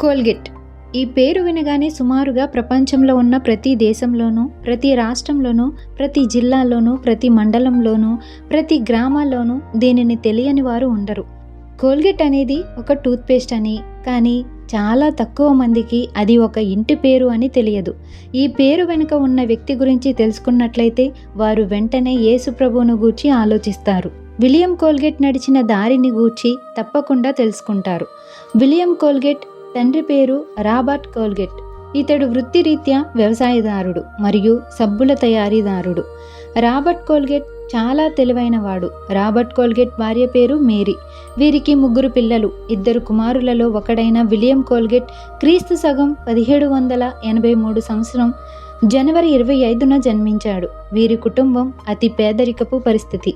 Colgate. ఈ పేరు వినగానే సుమారుగా ప్రపంచంలో ఉన్న ప్రతి దేశంలోనూ ప్రతి రాష్ట్రంలోనూ ప్రతి జిల్లాలోనూ ప్రతి మండలంలోనూ ప్రతి గ్రామాల్లోనూ దీనిని తెలియని వారు ఉండరు. కోల్గేట్ అనేది ఒక టూత్పేస్ట్ అని కానీ చాలా తక్కువ మందికి అది ఒక ఇంటి పేరు అని తెలియదు. ఈ పేరు వెనుక ఉన్న వ్యక్తి గురించి తెలుసుకున్నట్లయితే వారు వెంటనే యేసుప్రభువును గూర్చి ఆలోచిస్తారు. విలియం కోల్గేట్ నడిచిన దారిని గూర్చి తప్పకుండా తెలుసుకుంటారు. విలియం కోల్గేట్ తండ్రి పేరు రాబర్ట్ కోల్గేట్. ఇతడు వృత్తిరీత్యా వ్యవసాయదారుడు మరియు సబ్బుల తయారీదారుడు. రాబర్ట్ కోల్గేట్ చాలా తెలివైనవాడు. రాబర్ట్ కోల్గేట్ భార్య పేరు మేరీ. వీరికి ముగ్గురు పిల్లలు. ఇద్దరు కుమారులలో ఒకడైన విలియం కోల్గేట్ క్రీస్తు సగం పదిహేడు వందల ఎనభై మూడు సంవత్సరం జనవరి ఇరవై ఐదున జన్మించాడు. వీరి కుటుంబం అతి పేదరికపు పరిస్థితి.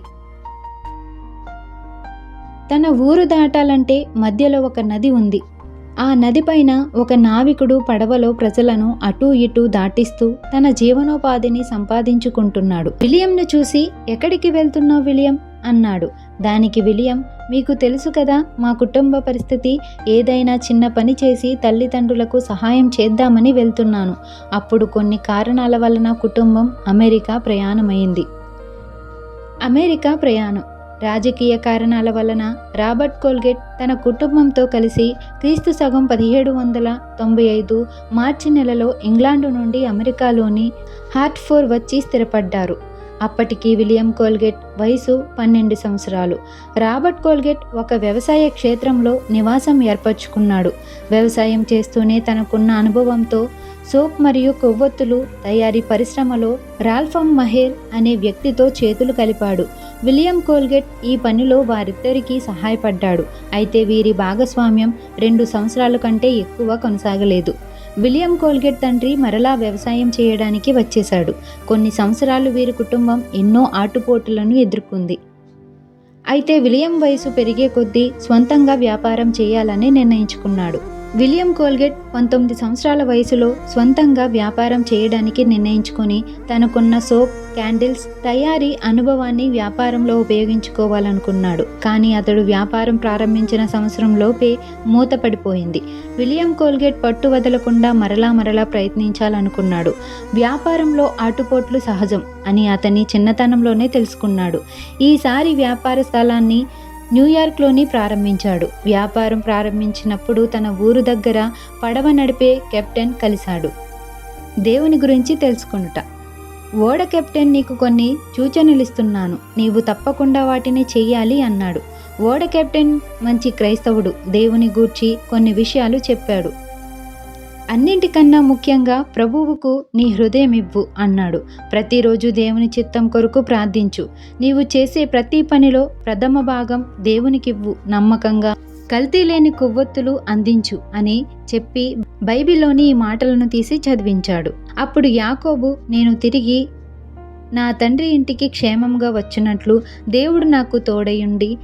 తన ఊరు దాటాలంటే మధ్యలో ఒక నది ఉంది. ఆ నదిపైన ఒక నావికుడు పడవలో ప్రజలను అటూ ఇటూ దాటిస్తూ తన జీవనోపాధిని సంపాదించుకుంటున్నాడు. విలియంను చూసి ఎక్కడికి వెళ్తున్నావు విలియం? అన్నాడు. దానికి విలియం మీకు తెలుసు కదా మా కుటుంబ పరిస్థితి ఏదైనా చిన్న పని చేసి తల్లిదండ్రులకు సహాయం చేద్దామని వెళ్తున్నాను. అప్పుడు కొన్ని కారణాల వలన కుటుంబం అమెరికా ప్రయాణమైంది. అమెరికా ప్రయాణం. రాజకీయ కారణాల వలన రాబర్ట్ కోల్గేట్ తన కుటుంబంతో కలిసి క్రీస్తు సగం పదిహేడు వందల తొంభై ఐదు మార్చి నెలలో ఇంగ్లాండు నుండి అమెరికాలోని హార్ట్ఫోర్ వచ్చి స్థిరపడ్డారు. అప్పటికి విలియం కోల్గేట్ వయసు పన్నెండు సంవత్సరాలు. రాబర్ట్ కోల్గేట్ ఒక వ్యవసాయ క్షేత్రంలో నివాసం ఏర్పరచుకున్నాడు. వ్యవసాయం చేస్తూనే తనకున్న అనుభవంతో సోప్ మరియు కొవ్వొత్తులు తయారీ పరిశ్రమలో రాల్ఫమ్ మహేర్ అనే వ్యక్తితో చేతులు కలిపాడు. విలియం కోల్గేట్ ఈ పనిలో వారిద్దరికీ సహాయపడ్డాడు. అయితే వీరి భాగస్వామ్యం రెండు సంవత్సరాల కంటే ఎక్కువ కొనసాగలేదు. విలియం కోల్గేట్ తండ్రి మరలా వ్యవసాయం చేయడానికి వచ్చేశాడు. కొన్ని సంవత్సరాలు వీరి కుటుంబం ఎన్నో ఆటుపోటులను ఎదుర్కొంది. అయితే విలియం వయసు పెరిగే కొద్దీ స్వంతంగా వ్యాపారం చేయాలని నిర్ణయించుకున్నాడు. విలియం కోల్గేట్ పంతొమ్మిది సంవత్సరాల వయసులో స్వంతంగా వ్యాపారం చేయడానికి నిర్ణయించుకొని తనకున్న సోప్ క్యాండిల్స్ తయారీ అనుభవాన్ని వ్యాపారంలో ఉపయోగించుకోవాలనుకున్నాడు. కానీ అతడు వ్యాపారం ప్రారంభించిన సంవత్సరంలోపే మూతపడిపోయింది. విలియం కోల్గేట్ పట్టు వదలకుండా మరలా మరలా ప్రయత్నించాలనుకున్నాడు. వ్యాపారంలో ఆటుపోట్లు సహజం అని అతని చిన్నతనంలోనే తెలుసుకున్నాడు. ఈసారి వ్యాపార స్థలాన్ని న్యూయార్క్లోని ప్రారంభించాడు. వ్యాపారం ప్రారంభించినప్పుడు తన ఊరు దగ్గర పడవ నడిపే కెప్టెన్ కలిశాడు. దేవుని గురించి తెలుసుకొనుట. ఓడ కెప్టెన్ నీకు కొన్ని సూచనలు ఇస్తున్నాను నీవు తప్పకుండా వాటిని చెయ్యాలి అన్నాడు. ఓడ కెప్టెన్ మంచి క్రైస్తవుడు. దేవుని గూర్చి కొన్ని విషయాలు చెప్పాడు. అన్నింటికన్నా ముఖ్యంగా ప్రభువుకు నీ హృదయం ఇవ్వు అన్నాడు. ప్రతిరోజు దేవుని చిత్తం కొరకు ప్రార్థించు. నీవు చేసే ప్రతి పనిలో ప్రథమ భాగం దేవునికివ్వు. నమ్మకంగా కల్తీ లేని కొవ్వొత్తులు అందించు అని చెప్పి బైబిల్లోని ఈ మాటలను తీసి చదివించాడు. అప్పుడు యాకోబు నేను తిరిగి నా తండ్రి ఇంటికి క్షేమంగా వచ్చినట్లు దేవుడు నాకు తోడయుండి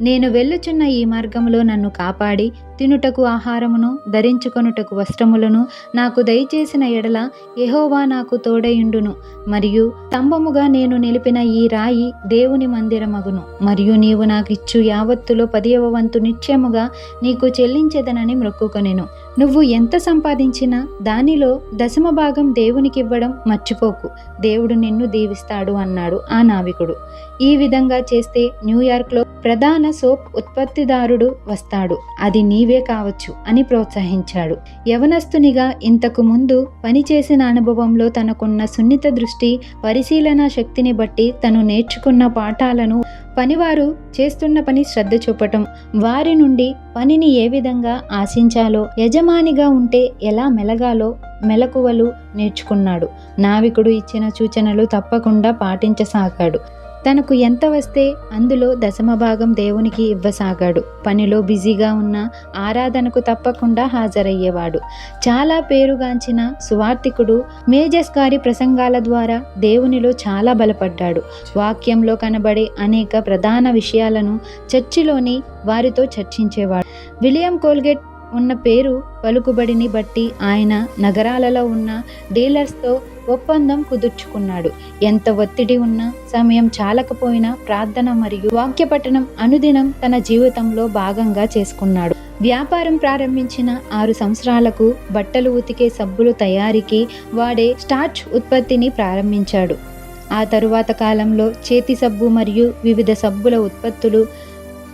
నేను వెళ్ళుచున్న ఈ మార్గంలో నన్ను కాపాడి తినుటకు ఆహారమును ధరించుకొనుటకు వస్త్రములను నాకు దయచేసిన ఎడల ఎహోవా నాకు తోడయుండును. మరియు స్తంభముగా నేను నిలిపిన ఈ రాయి దేవుని మందిరమగును. మరియు నీవు నాకు ఇచ్చు యావత్తులో పదియవ వంతు నిత్యముగా నీకు చెల్లించేదనని మొక్కుకొనెను. నువ్వు ఎంత సంపాదించినా దానిలో దశమ భాగం దేవునికివ్వడం మర్చిపోకు. దేవుడు నిన్ను దీవిస్తాడు అన్నాడు ఆ నావికుడు. ఈ విధంగా చేస్తే న్యూయార్క్లో ప్రధాన సోప్ ఉత్పత్తిదారుడు వస్తాడు. అది నీవే కావచ్చు అని ప్రోత్సహించాడు. యవనస్తునిగా ఇంతకు ముందు పనిచేసిన అనుభవంలో తనకున్న సున్నిత దృష్టి పరిశీలన శక్తిని బట్టి తను నేర్చుకున్న పాఠాలను పనివారు చేస్తున్న పని శ్రద్ధ చూపటం వారి నుండి పనిని ఏ విధంగా ఆశించాలో యజమానిగా ఉంటే ఎలా మెలగాలో మెలకువలు నేర్చుకున్నాడు. నావికుడు ఇచ్చిన సూచనలు తప్పకుండా పాటించసాగాడు. తనకు ఎంత వస్తే అందులో దశమ భాగం దేవునికి ఇవ్వసాగాడు. పనిలో బిజీగా ఉన్న ఆరాధనకు తప్పకుండా హాజరయ్యేవాడు. చాలా పేరుగాంచిన సువార్థికుడు మేజస్ గారి ప్రసంగాల ద్వారా దేవునిలో చాలా బలపడ్డాడు. వాక్యంలో కనబడే అనేక ప్రధాన విషయాలను చర్చిలోని వారితో చర్చించేవాడు. విలియం కోల్గేట్ ఉన్న పేరు పలుకుబడిని బట్టి ఆయన నగరాలలో ఉన్న డీలర్స్తో ఒప్పందం కుదుర్చుకున్నాడు. ఎంత ఒత్తిడి ఉన్నా సమయం చాలకపోయినా ప్రార్థన మరియు వాక్యపఠనం అనుదినం తన జీవితంలో భాగంగా చేసుకున్నాడు. వ్యాపారం ప్రారంభించిన ఆరు సంవత్సరాలకు బట్టలు ఉతికే సబ్బులు తయారీకి వాడే స్టార్చ్ ఉత్పత్తిని ప్రారంభించాడు. ఆ తరువాత కాలంలో చేతి సబ్బు మరియు వివిధ సబ్బుల ఉత్పత్తులు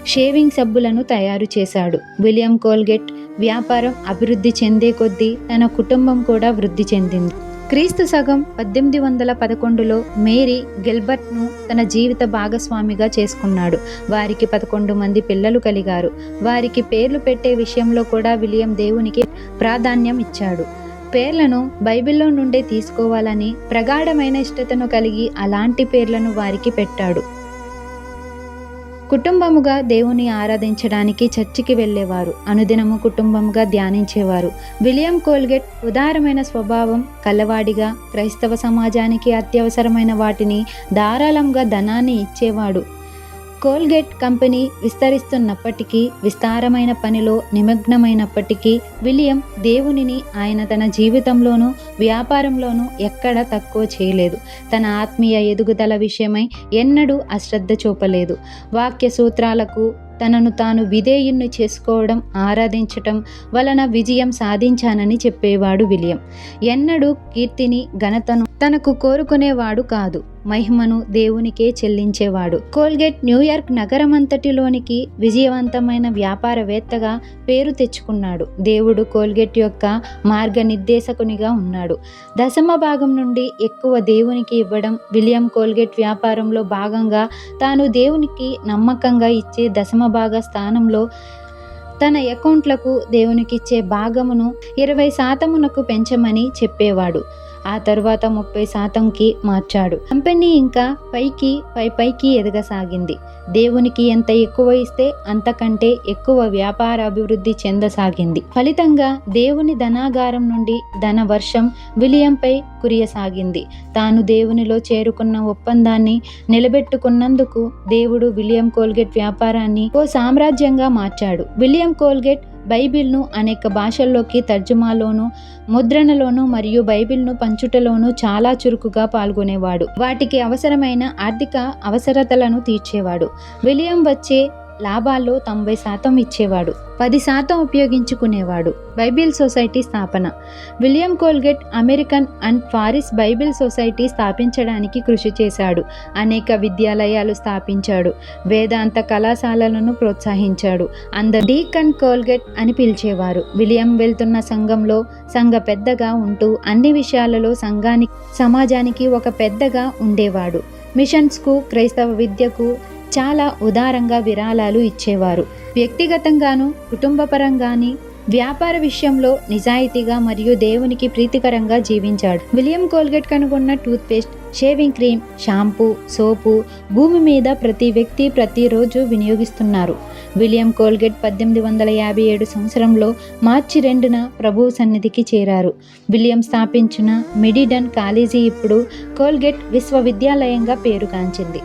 షేవింగ్ సబ్బులను తయారు చేశాడు. విలియం కోల్గేట్ వ్యాపారం అభివృద్ధి చెందే కొద్దీ తన కుటుంబం కూడా వృద్ధి చెందింది. క్రీస్తు సగం పద్దెనిమిది వందల పదకొండులో మేరీ గిల్బర్ట్ను తన జీవిత భాగస్వామిగా చేసుకున్నాడు. వారికి పదకొండు మంది పిల్లలు కలిగారు. వారికి పేర్లు పెట్టే విషయంలో కూడా విలియం దేవునికి ప్రాధాన్యం ఇచ్చాడు. పేర్లను బైబిల్లో నుండే తీసుకోవాలని ప్రగాఢమైన ఇష్టతను కలిగి అలాంటి పేర్లను వారికి పెట్టాడు. కుటుంబముగా దేవుని ఆరాధించడానికి చర్చికి వెళ్ళేవారు. అనుదినము కుటుంబముగా ధ్యానించేవారు. విలియం కోల్గేట్ ఉదారమైన స్వభావం కలవాడిగా క్రైస్తవ సమాజానికి అత్యవసరమైన వాటిని ధారాళంగా ధనాన్ని ఇచ్చేవాడు. కోల్గేట్ కంపెనీ విస్తరిస్తున్నప్పటికీ విస్తారమైన పనిలో నిమగ్నమైనప్పటికీ విలియం దేవునిని ఆయన తన జీవితంలోనూ వ్యాపారంలోనూ ఎక్కడ తక్కువ చేయలేదు. తన ఆత్మీయ ఎదుగుదల విషయమై ఎన్నడూ అశ్రద్ధ చూపలేదు. వాక్య సూత్రాలకు తనను తాను విధేయుణ్ణి చేసుకోవడం ఆరాధించటం వలన విజయం సాధించానని చెప్పేవాడు విలియం. ఎన్నడూ కీర్తిని ఘనతను తనకు కోరుకునేవాడు కాదు. మహిమను దేవునికే చెల్లించేవాడు. కోల్గేట్ న్యూయార్క్ నగరమంతటిలోనికి విజయవంతమైన వ్యాపారవేత్తగా పేరు తెచ్చుకున్నాడు. దేవుడు కోల్గేట్ యొక్క మార్గనిర్దేశకునిగా ఉన్నాడు. దశమ భాగం నుండి ఎక్కువ దేవునికి ఇవ్వడం విలియం కోల్గేట్ వ్యాపారంలో భాగంగా తాను దేవునికి నమ్మకంగా ఇచ్చే దశమ భాగ స్థానంలో తన అకౌంట్లకు దేవునికిచ్చే భాగమును ఇరవై శాతమునకు పెంచమని చెప్పేవాడు. ఆ తర్వాత ముప్పై శాతంకి మార్చాడు. కంపెనీ ఇంకా పైకి పై పైకి ఎదగసాగింది. దేవునికి ఎంత ఎక్కువ ఇస్తే అంతకంటే ఎక్కువ వ్యాపార అభివృద్ధి చెందసాగింది. ఫలితంగా దేవుని ధనాగారం నుండి ధన వర్షం విలియంపై కురియసాగింది. తాను దేవునిలో చేరుకున్న ఒప్పందాన్ని నిలబెట్టుకున్నందుకు దేవుడు విలియం కోల్గేట్ వ్యాపారాన్ని ఓ సామ్రాజ్యంగా మార్చాడు. విలియం కోల్గేట్ బైబిల్ను అనేక భాషల్లోకి తర్జుమాలోను ముద్రణలోను మరియు బైబిల్ను పంచుటలోను చాలా చురుకుగా పాల్గొనేవాడు. వాటికి అవసరమైన ఆర్థిక అవసరతలను తీర్చేవాడు. విలియం వచ్చే లాభాల్లో తొంభై శాతం ఇచ్చేవాడు పది శాతం ఉపయోగించుకునేవాడు. బైబిల్ సొసైటీ స్థాపన. William Colgate American and foreign Bible society స్థాపించడానికి కృషి చేశాడు. అనేక విద్యాలయాలు స్థాపించాడు. వేదాంత కళాశాలలను ప్రోత్సహించాడు. అందరు డీకన్ కోల్గేట్ అని పిలిచేవారు. విలియం వెళ్తున్న సంఘంలో సంఘ పెద్దగా ఉంటూ అన్ని విషయాలలో సంఘానికి సమాజానికి ఒక పెద్దగా ఉండేవాడు. మిషన్స్కు క్రైస్తవ విద్యకు చాలా ఉదారంగా విరాళాలు ఇచ్చేవారు. వ్యక్తిగతంగాను కుటుంబపరంగాని వ్యాపార విషయంలో నిజాయితీగా మరియు దేవునికి ప్రీతికరంగా జీవించాడు. విలియం కోల్గేట్ కనుగొన్న toothpaste shaving cream shampoo soap భూమి మీద ప్రతి వ్యక్తి ప్రతిరోజు వినియోగిస్తున్నారు. విలియం కోల్గేట్ పద్దెనిమిది వందల యాభై ఏడు సంవత్సరంలో మార్చి రెండున ప్రభు సన్నిధికి చేరారు. విలియం స్థాపించిన మిడిడన్ కాలేజీ ఇప్పుడు కోల్గేట్ విశ్వవిద్యాలయంగా పేరుగాంచింది